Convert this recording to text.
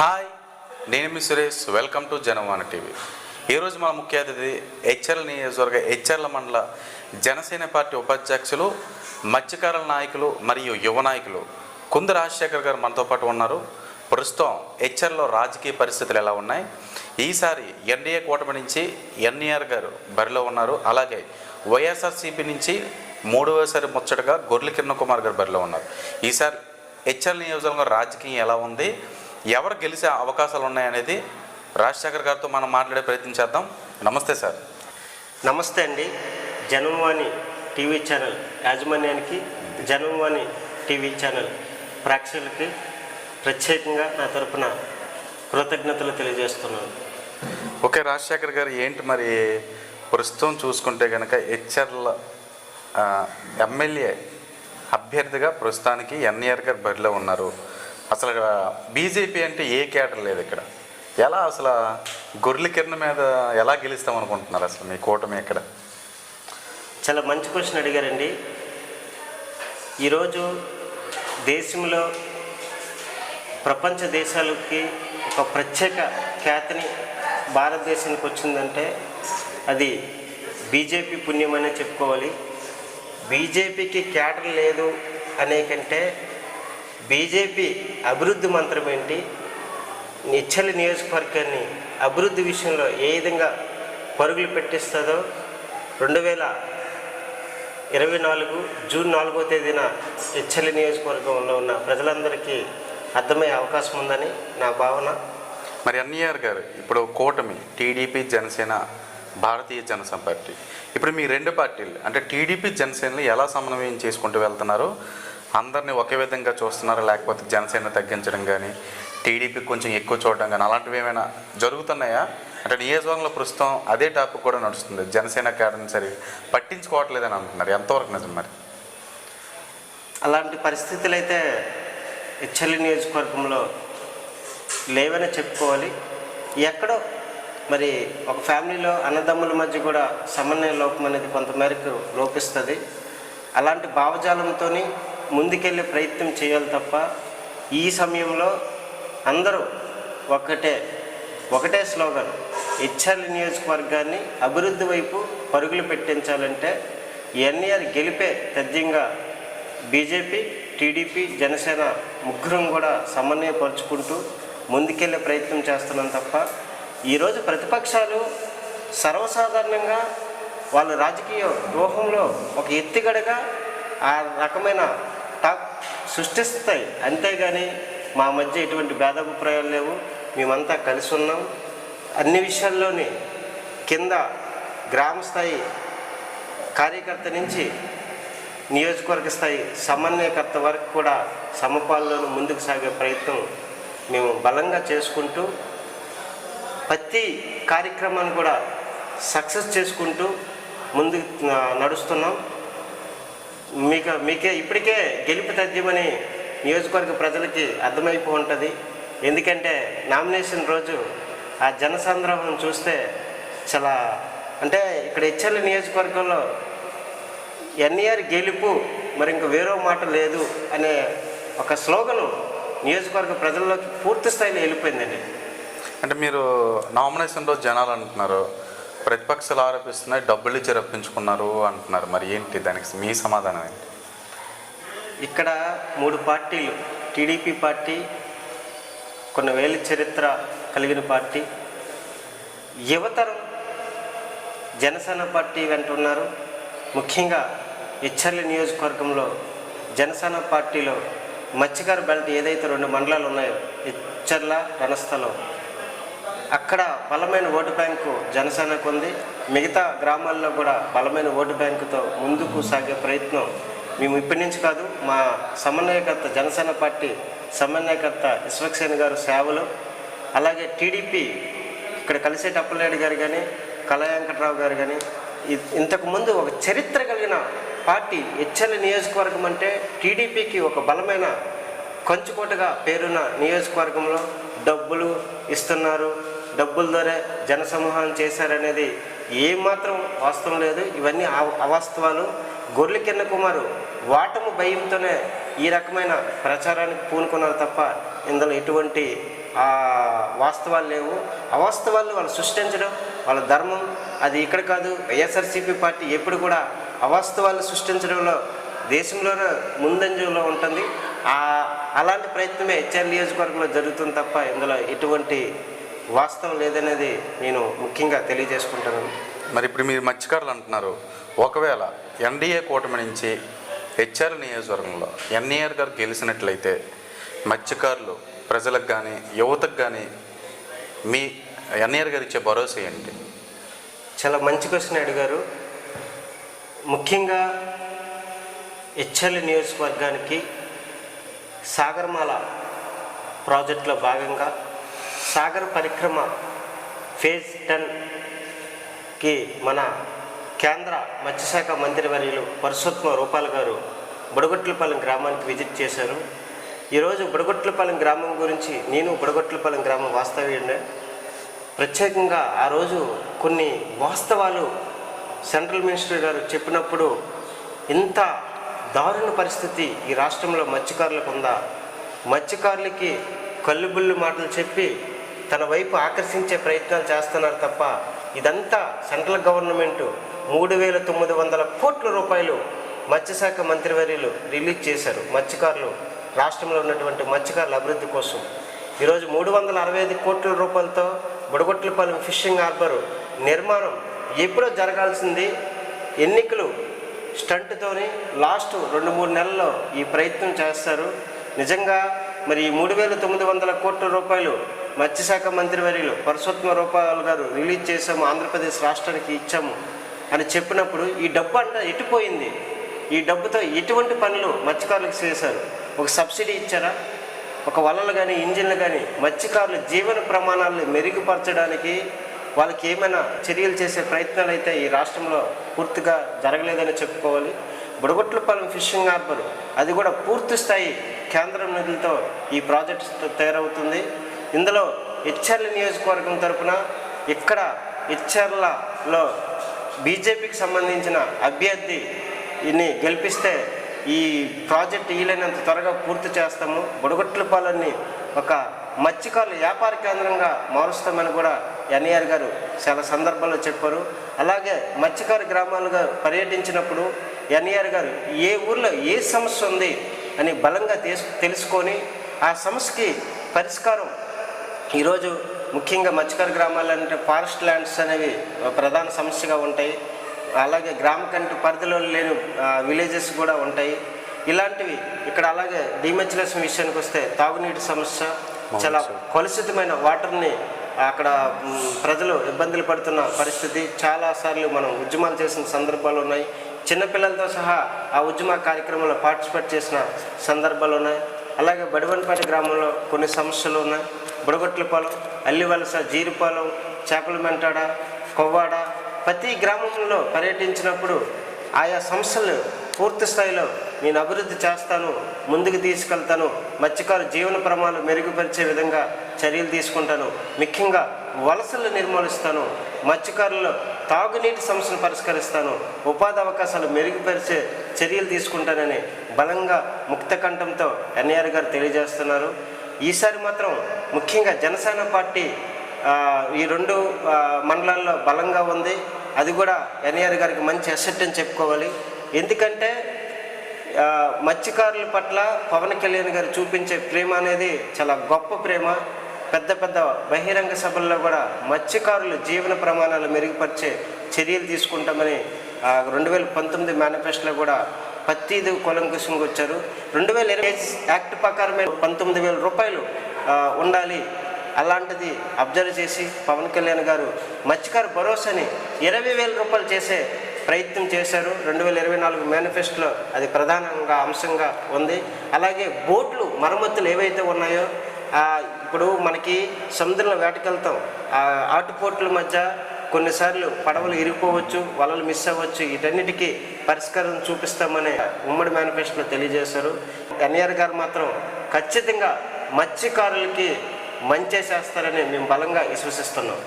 Hi నేను మీ Suresh. Welcome to Janavani TV. ఈరోజు మన ముఖ్య అతిథి హెచ్ఎల్ నియోజకవర్గ హెచ్ఎల్ మండల జనసేన పార్టీ ఉపాధ్యక్షులు మత్స్యకారుల నాయకులు మరియు యువ నాయకులు కుందు రాజశేఖర్ గారు మనతో పాటు ఉన్నారు. ప్రస్తుతం హెచ్ఎల్లో రాజకీయ పరిస్థితులు ఎలా ఉన్నాయి? ఈసారి ఎన్డీఏ కూటమి నుంచి ఎన్ఈఆర్ గారు బరిలో ఉన్నారు. అలాగే వైఎస్ఆర్సీపీ నుంచి మూడవసారి ముచ్చటగా గొర్రెల కిరణ్ కుమార్ గారు బరిలో ఉన్నారు. ఈసారి హెచ్ఎల్ నియోజకవర్గం రాజకీయం ఎలా ఉంది? ఎవరు గెలిచే అవకాశాలు ఉన్నాయనేది రాజశేఖర్ గారితో మనం మాట్లాడే ప్రయత్నం చేద్దాం. నమస్తే సార్. నమస్తే అండి. జనంవాణి టీవీ ఛానల్ యాజమాన్యానికి జనంవాణి టీవీ ఛానల్ ప్రేక్షకులకి ప్రత్యేకంగా నా తరపున కృతజ్ఞతలు తెలియజేస్తున్నాను. ఓకే రాజశేఖర్ గారు ఏంటి మరి ప్రస్తుతం చూసుకుంటే కనుక హెచ్ఆర్ల ఎమ్మెల్యే అభ్యర్థిగా ప్రస్తుతానికి ఎన్ఈఆర్ గారు బరిలో ఉన్నారు. అసలు బీజేపీ అంటే ఏ కేటర్ లేదు ఇక్కడ. ఎలా అసలు గొర్రెల కిరణ్ మీద ఎలా గెలుస్తాం అనుకుంటున్నారు అసలు మీ కూటమి ఇక్కడ? చాలా మంచి క్వశ్చన్ అడిగారండి. ఈరోజు దేశంలో ప్రపంచ దేశాలకి ఒక ప్రత్యేక ఖ్యాతిని భారతదేశానికి వచ్చిందంటే అది బీజేపీ పుణ్యమనే చెప్పుకోవాలి. బీజేపీకి క్యాటర్ లేదు అనే కంటే బీజేపీ అభివృద్ధి మంత్రం ఏంటి? నిచ్చలి నియోజకవర్గాన్ని అభివృద్ధి విషయంలో ఏ విధంగా పరుగులు పెట్టిస్తుందో రెండు వేల ఇరవై నాలుగు జూన్ నాలుగో తేదీన ఇచ్చలి నియోజకవర్గంలో ఉన్న ప్రజలందరికీ అర్థమయ్యే అవకాశం ఉందని నా భావన. మరి ఎన్ఈఆర్ గారు ఇప్పుడు కూటమి టీడీపీ జనసేన భారతీయ జనసేన పార్టీ. ఇప్పుడు మీ రెండు పార్టీలు అంటే టీడీపీ జనసేనలు ఎలా సమన్వయం చేసుకుంటూ వెళ్తున్నారు? అందరినీ ఒకే విధంగా చూస్తున్నారా? లేకపోతే జనసేన తగ్గించడం కానీ టీడీపీ కొంచెం ఎక్కువ చూడడం కానీ అలాంటివి ఏమైనా జరుగుతున్నాయా? అంటే నియోజకవర్గంలో ప్రస్తుతం అదే టాపిక్ కూడా నడుస్తుంది. జనసేన కేడర్ని సరి పట్టించుకోవట్లేదని అంటున్నారు. ఎంతవరకు నిజం మరి? అలాంటి పరిస్థితులు అయితే ఇచ్చలి నియోజకవర్గంలో లేవని చెప్పుకోవాలి. ఎక్కడో మరి ఒక ఫ్యామిలీలో అన్నదమ్ముల మధ్య కూడా సమన్వయ లోపం అనేది కొంతమేరకు లోపిస్తుంది. అలాంటి భావజాలంతో ముందుకెళ్ళే ప్రయత్నం చేయాలి తప్ప ఈ సమయంలో అందరూ ఒకటే ఒకటే స్లోగన్. ఇచ్చలి నియోజకవర్గాన్ని అభివృద్ధి వైపు పరుగులు పెట్టించాలంటే ఎన్ఈఆర్ గెలిపే తథ్యంగా బీజేపీ టీడీపీ జనసేన ముగ్గురం కూడా సమన్వయపరుచుకుంటూ ముందుకెళ్ళే ప్రయత్నం చేస్తున్నాం తప్ప ఈరోజు ప్రతిపక్షాలు సర్వసాధారణంగా వాళ్ళ రాజకీయ వ్యూహంలో ఒక ఎత్తిగడగా ఆ రకమైన టాక్ సృష్టిస్తాయి. అంతేగాని మా మధ్య ఎటువంటి భేదాభిప్రాయాలు లేవు. మేమంతా కలిసి ఉన్నాం. అన్ని విషయాల్లోని కింద గ్రామ స్థాయి కార్యకర్త నుంచి నియోజకవర్గ స్థాయి సమన్వయకర్త వరకు కూడా సమపాలనలో ముందుకు సాగే ప్రయత్నం మేము బలంగా చేసుకుంటూ ప్రతి కార్యక్రమాన్ని కూడా సక్సెస్ చేసుకుంటూ ముందుకు నడుస్తున్నాం. మీకు మీకే ఇప్పటికే గెలుపు తథ్యమని నియోజకవర్గ ప్రజలకి అర్థమైపో ఉంటుంది. ఎందుకంటే నామినేషన్ రోజు ఆ జనసంద్రహం చూస్తే చాలా అంటే ఇక్కడ ఇచ్చల నియోజకవర్గంలో ఎన్ఈఆర్ గెలుపు మరి ఇంక వేరే మాట లేదు అనే ఒక స్లోగను నియోజకవర్గ ప్రజల్లోకి పూర్తి స్థాయిలో వెళ్ళిపోయిందండి. అంటే మీరు నామినేషన్ రోజు జనాలు అంటున్నారు ప్రతిపక్షాలు ఆరోపిస్తున్నాయి డబ్బులు ఇచ్చి రప్పించుకున్నారు అంటున్నారు. మరి ఏంటి దానికి మీ సమాధానం ఏంటి? ఇక్కడ మూడు పార్టీలు టీడీపీ పార్టీ కొన్ని వేల చరిత్ర కలిగిన పార్టీ. యువతరం జనసేన పార్టీ వెంట ఉన్నారు ముఖ్యంగా ఇచ్చర్లి నియోజకవర్గంలో జనసేన పార్టీలో మత్స్యకార బెల్ట్ ఏదైతే రెండు మండలాలు ఉన్నాయో ఇచ్చర్ల రణస్థలం అక్కడ బలమైన ఓటు బ్యాంకు జనసేనకు ఉంది. మిగతా గ్రామాల్లో కూడా బలమైన ఓటు బ్యాంకుతో ముందుకు సాగే ప్రయత్నం మేము ఇప్పటి నుంచి కాదు మా సమన్వయకర్త జనసేన పార్టీ సమన్వయకర్త విశ్వక్సేన్ గారు సేవలు. అలాగే టీడీపీ ఇక్కడ కలిసేటి అప్పలనాయుడు గారు కానీ కళా గారు కానీ ఇ- ఇంతకుముందు ఒక చరిత్ర కలిగిన పార్టీ హెచ్చల నియోజకవర్గం అంటే టీడీపీకి ఒక బలమైన కంచుకోటగా పేరున్న నియోజకవర్గంలో డబ్బులు ఇస్తున్నారు. డబ్బుల ద్వారా జనసమూహం చేశారనేది ఏమాత్రం వాస్తవం లేదు. ఇవన్నీ అవ- అవాస్తవాలు. గొర్రెల కింద కుమారు వాటము భయంతోనే ఈ రకమైన ప్రచారానికి పూనుకున్నారు తప్ప ఇందులో ఎటువంటి వాస్తవాలు లేవు. అవాస్తవాలు వాళ్ళు సృష్టించడం వాళ్ళ ధర్మం అది ఇక్కడ కాదు. వైఎస్ఆర్సీపీ పార్టీ ఎప్పుడు కూడా అవాస్తవాలు సృష్టించడంలో దేశంలోనే ముందంజలో ఉంటుంది. అలాంటి ప్రయత్నమే హెచ్ఆర్ నియోజకవర్గంలో జరుగుతుంది తప్ప ఇందులో ఎటువంటి వాస్తవం లేదనేది నేను ముఖ్యంగా తెలియజేసుకుంటాను. మరి ఇప్పుడు మీరు మత్స్యకారులు అంటున్నారు. ఒకవేళ ఎన్డీఏ కూటమి నుంచి హెచ్ఆర్ నియోజకవర్గంలో ఎన్ఈఆర్ గారు గెలిచినట్లయితే మత్స్యకారులు ప్రజలకు కానీ యువతకు కానీ మీ ఎన్ఈఆర్ గారు ఇచ్చే భరోసా ఏంటి? చాలా మంచి క్వశ్చన్ అడిగారు. ముఖ్యంగా హెచ్ఎల్ నియోజకవర్గానికి సాగర్మాల ప్రాజెక్టులో భాగంగా సాగర్ పరిక్రమ ఫేజ్ టెన్కి మన కేంద్ర మత్స్యశాఖ మంత్రివర్యులు పరశుత్మ రూపాల్ గారు బుడగొట్లపాలెం గ్రామానికి విజిట్ చేశారు. ఈరోజు బుడగొట్లపాలెం గ్రామం గురించి నేను బుడగొట్లపాలెం గ్రామం వాస్తవ్యుడినే. ప్రత్యేకంగా ఆ రోజు కొన్ని వాస్తవాలు సెంట్రల్ మినిస్టర్ గారు చెప్పినప్పుడు ఇంత దారుణ పరిస్థితి ఈ రాష్ట్రంలో మత్స్యకారులకు ఉందా? మత్స్యకారులకి కళ్ళుబుల్లు మాటలు చెప్పి తన వైపు ఆకర్షించే ప్రయత్నాలు చేస్తున్నారు తప్ప ఇదంతా సెంట్రల్ గవర్నమెంట్ మూడు వేల తొమ్మిది వందల కోట్ల రూపాయలు మత్స్యశాఖ మంత్రివర్యులు రిలీజ్ చేశారు. మత్స్యకారులు రాష్ట్రంలో ఉన్నటువంటి మత్స్యకారుల అభివృద్ధి కోసం. ఈరోజు మూడు వందల అరవై ఐదు కోట్ల రూపాయలతో బుడగొట్లపాలెం ఫిషింగ్ హార్బర్ నిర్మాణం ఎప్పుడో జరగాల్సింది. ఎన్నికలు స్టంట్తోని లాస్ట్ రెండు మూడు నెలల్లో ఈ ప్రయత్నం చేస్తారు. నిజంగా మరి ఈ మూడు వేల తొమ్మిది వందల కోట్ల రూపాయలు మత్స్యశాఖ మంత్రివర్యులు పరసోత్తమ రూపాయలు గారు రిలీజ్ చేసాము ఆంధ్రప్రదేశ్ రాష్ట్రానికి ఇచ్చాము అని చెప్పినప్పుడు ఈ డబ్బు అంతా ఎటుపోయింది? ఈ డబ్బుతో ఎటువంటి పనులు మత్స్యకారులకు చేశారు? ఒక సబ్సిడీ ఇచ్చారా? ఒక వలలు కానీ ఇంజిన్లు కానీ మత్స్యకారుల జీవన ప్రమాణాలను మెరుగుపరచడానికి వాళ్ళకి ఏమైనా చర్యలు చేసే ప్రయత్నాలు అయితే ఈ రాష్ట్రంలో పూర్తిగా జరగలేదని చెప్పుకోవాలి. బుడగొట్లపాలెం ఫిషింగ్ హార్బర్ అది కూడా పూర్తి స్థాయి కేంద్రం నిధులతో ఈ ప్రాజెక్ట్ తయారవుతుంది. ఇందులో హెచ్ఆర్ల నియోజకవర్గం తరపున ఇక్కడ హెచ్ఆర్లలో బీజేపీకి సంబంధించిన అభ్యర్థిని గెలిపిస్తే ఈ ప్రాజెక్ట్ వీలైనంత త్వరగా పూర్తి చేస్తాము. బుడగొట్లపాలెన్ని ఒక మత్స్యకారుల వ్యాపార కేంద్రంగా మారుస్తామని కూడా ఎన్ఐఆర్ గారు చాలా సందర్భాల్లో చెప్పారు. అలాగే మత్స్యకారు గ్రామాలుగా పర్యటించినప్పుడు ఎన్ఈఆర్ గారు ఏ ఊర్లో ఏ సమస్య ఉంది అని బలంగా తెలుసుకొని ఆ సమస్యకి పరిష్కారం ఈరోజు ముఖ్యంగా మత్స్యకార గ్రామాలంటే ఫారెస్ట్ ల్యాండ్స్ అనేవి ప్రధాన సమస్యగా ఉంటాయి. అలాగే గ్రామ కంటి పరిధిలో లేని విలేజెస్ కూడా ఉంటాయి. ఇలాంటివి ఇక్కడ అలాగే డిమెచ్యులేషన్ విషయానికి వస్తే తాగునీటి సమస్య చాలా కలుషితమైన వాటర్ని అక్కడ ప్రజలు ఇబ్బందులు పడుతున్న పరిస్థితి చాలాసార్లు మనం ఉద్యమాలు చేసిన సందర్భాలు ఉన్నాయి. చిన్నపిల్లలతో సహా ఆ ఉద్యమ కార్యక్రమంలో పార్టిసిపేట్ చేసిన సందర్భాలు ఉన్నాయి. అలాగే బడివన్పేట గ్రామంలో కొన్ని సమస్యలు ఉన్నాయి. బుడగొట్లపాలెం అల్లివలస జీరిపాలెం చేపల మెంటాడ కొవ్వాడ ప్రతి గ్రామంలో పర్యటించినప్పుడు ఆయా సమస్యలు పూర్తి స్థాయిలో నేను అభివృద్ధి చేస్తాను ముందుకు తీసుకెళ్తాను మత్స్యకారు జీవన ప్రమాణాలు మెరుగుపరిచే విధంగా చర్యలు తీసుకుంటాను ముఖ్యంగా వలసలు నిర్మూలిస్తాను మత్స్యకారుల్లో తాగునీటి సమస్యను పరిష్కరిస్తాను ఉపాధి అవకాశాలు మెరుగుపరిచే చర్యలు తీసుకుంటానని బలంగా ముక్త కంఠంతో ఎన్ఆర్ గారు తెలియజేస్తున్నారు. ఈసారి మాత్రం ముఖ్యంగా జనసేన పార్టీ ఈ రెండు మండలాల్లో బలంగా ఉంది. అది కూడా ఎన్ఆర్ గారికి మంచి అసెట్ అని చెప్పుకోవాలి. ఎందుకంటే మత్స్యకారుల పట్ల పవన్ కళ్యాణ్ గారు చూపించే ప్రేమ అనేది చాలా గొప్ప ప్రేమ. పెద్ద పెద్ద బహిరంగ సభల్లో కూడా మత్స్యకారుల జీవన ప్రమాణాలు మెరుగుపరిచే చర్యలు తీసుకుంటామని రెండు వేల పంతొమ్మిది మేనిఫెస్టోలో కూడా పత్తీదు కొలంకుశంగా వచ్చారు. రెండు వేల ఇరవై యాక్ట్ ప్రకారమే పంతొమ్మిది వేల రూపాయలు ఉండాలి. అలాంటిది అబ్జర్వ్ చేసి పవన్ కళ్యాణ్ గారు మత్స్యకారు భరోసాని ఇరవై వేల రూపాయలు చేసే ప్రయత్నం చేశారు. రెండు వేల ఇరవై నాలుగు మేనిఫెస్టోలో అది ప్రధానంగా అంశంగా ఉంది. అలాగే బోట్లు మరమ్మతులు ఏవైతే ఉన్నాయో ఇప్పుడు మనకి సముద్రంలో వేటకెళ్తాం. ఆటుపోట్ల మధ్య కొన్నిసార్లు పడవలు ఇరిగిపోవచ్చు వలలు మిస్ అవ్వచ్చు వీటన్నిటికీ పరిష్కారం చూపిస్తామని ఉమ్మడి మేనిఫెస్టోలో తెలియజేశారు. ఎన్ఆర్ గారు మాత్రం ఖచ్చితంగా మత్స్యకారులకి మంచి చేస్తారని మేము బలంగా విశ్వసిస్తున్నాం.